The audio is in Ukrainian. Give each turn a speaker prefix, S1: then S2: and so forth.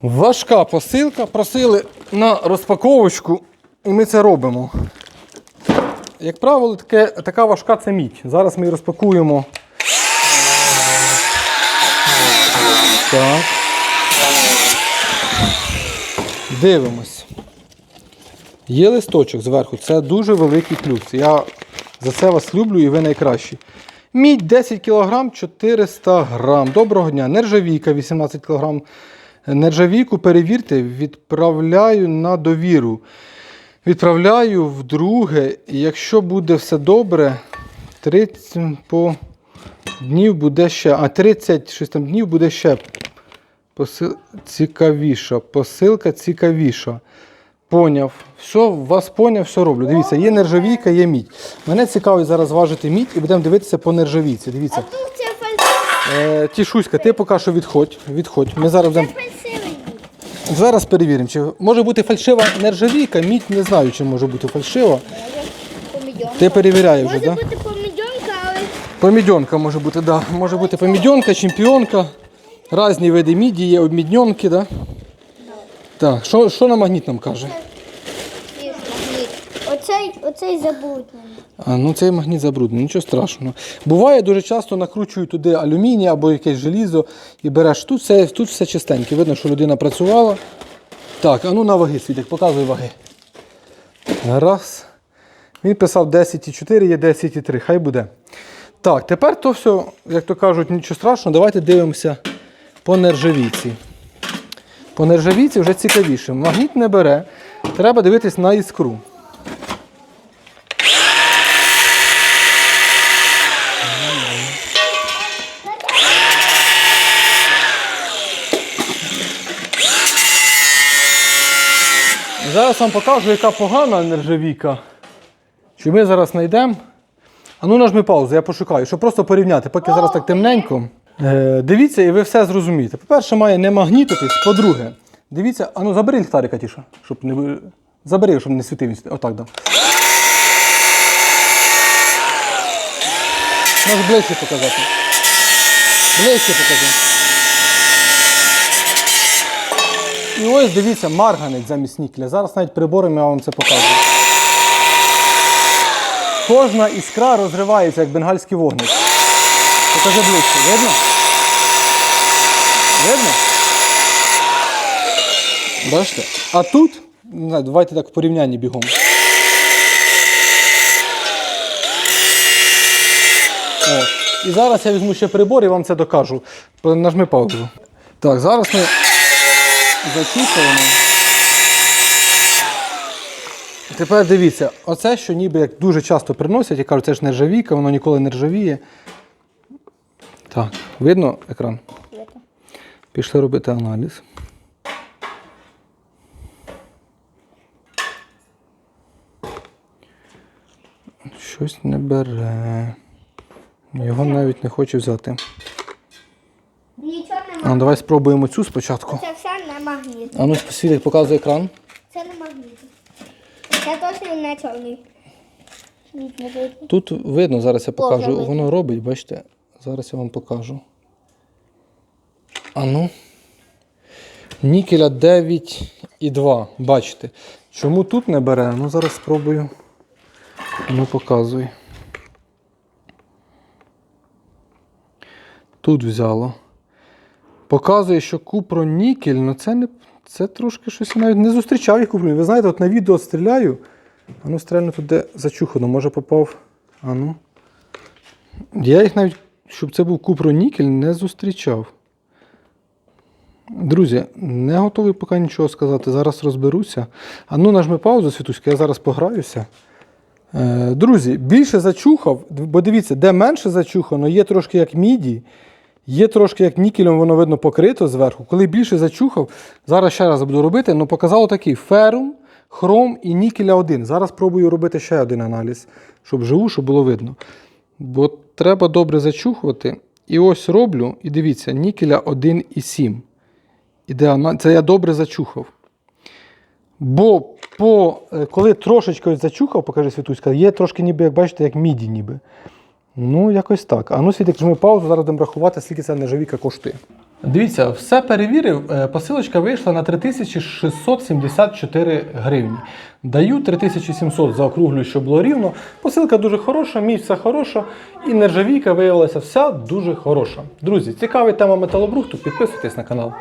S1: Важка посилка. Просили на розпаковочку, і ми це робимо. Як правило, таке, така важка це мідь. Зараз ми її розпакуємо. Так. Дивимось. Є листочок зверху, це дуже великий плюс. Я за це вас люблю і ви найкращі. Мідь 10 кг 400 г. Доброго дня. Нержавійка 18 кг. Нержавійку перевірте, відправляю на довіру. Відправляю вдруге, і якщо буде все добре, 30 по днів буде ще. А 30 щось там днів буде ще посил... цікавіша. Посилка цікавіша. Поняв. Все, вас поняв, все роблю. Дивіться, є нержавійка, є мідь. Мене цікавить зараз важити мідь і будемо дивитися по нержавійці. Дивіться. Е, Тішуська, ти поки що відходь. відходь. Ми зараз будемо. Зараз перевіримо, чи може бути фальшива нержавійка, мідь не знаю, чи може бути фальшива. Ти перевіряєш вже, так? Може
S2: бути помідьонка, але
S1: Помідьонка може бути, да. Може бути помідьонка, чемпіонка. Різні види міді, є обмідьонки, да? Так, що, що на магніт нам каже?
S2: Оцей, оцей забруднений.
S1: Ну цей магніт забруднений, нічого страшного. Буває, дуже часто накручують туди алюміній або якесь желізо і береш. Тут все, тут все чистеньке. Видно, що людина працювала. Так, а ну на ваги світик, показуй ваги. Раз. Він писав 10,4, є 10,3. Хай буде. Так, тепер то все, як то кажуть, нічого страшного. Давайте дивимося по нержавійці. По нержавійці вже цікавіше. Магніт не бере. Треба дивитись на іскру. Зараз вам покажу, яка погана нержавійка. Чи ми зараз знайдемо? А ну нажми паузу, я пошукаю, щоб просто порівняти, поки зараз так темненько. Е, дивіться, і ви все зрозумієте. По-перше, має не магнітитись, по-друге, дивіться, а ну забери ліхтарика, Тіша, щоб не забери, щоб не світив. Отак, да. Можеш ближче показати. Ближче покажи. І ось дивіться, марганець замість нікеля. Зараз навіть прибором я вам це покажу. Кожна іскра розривається, як бенгальський вогник. Покажи ближче. Видно? Видно? Бачите? А тут, давайте так в порівнянні бігом. О. І зараз я візьму ще прибор і вам це докажу. Нажми паузу. Так, зараз ми зачухаємо. Тепер дивіться, оце, що ніби як дуже часто приносять, я кажу, це ж нержавійка, воно ніколи не ржавіє. Так, видно екран? Пішли робити аналіз. Щось не бере. Його навіть не хоче взяти.
S2: Нічого
S1: А,
S2: нема.
S1: ну, давай спробуємо цю спочатку.
S2: Це все не магніт.
S1: А ну світик показує екран.
S2: Це не магніт. Це точно не чорний.
S1: Тут видно, зараз я покажу.
S2: видно.
S1: Воно робить, бачите. Зараз я вам покажу. А ну. Нікеля 9,2. Бачите. Чому тут не бере? Ну зараз спробую. Ну, показуй. Тут взяло. Показує, що купронікель, ну це не. Це трошки щось я навіть не зустрічав їх купронікель. Ви знаєте, от на відео стріляю. А ну стрельну тут де зачухано, може попав. А ну. Я їх навіть, щоб це був купронікель, не зустрічав. Друзі, не готовий поки нічого сказати. Зараз розберуся. А ну нажми паузу, Світуська, я зараз пограюся. Е, друзі, більше зачухав, бо дивіться, де менше зачухано, є трошки як міді, є трошки як нікелем, воно видно покрито зверху. Коли більше зачухав, зараз ще раз буду робити, ну показало такий ферум, хром і нікеля 1. Зараз пробую робити ще один аналіз, щоб живу, щоб було видно. Бо треба добре зачухувати. І ось роблю, і дивіться, нікеля 1,7. Іде Це я добре зачухав. Бо по, е, коли трошечки зачухав, покажи Світуська, є трошки ніби, як бачите, як міді ніби. Ну, якось так. А ну, Світик, жми паузу, зараз будемо рахувати, скільки ця нержавійка коштує. Дивіться, все перевірив. е, Посилочка вийшла на 3674 гривні. Даю 3700 заокруглюю, щоб було рівно. Посилка дуже хороша, міць все хороша. І нержавійка виявилася вся дуже хороша. Друзі, цікава тема металобрухту, підписуйтесь на канал.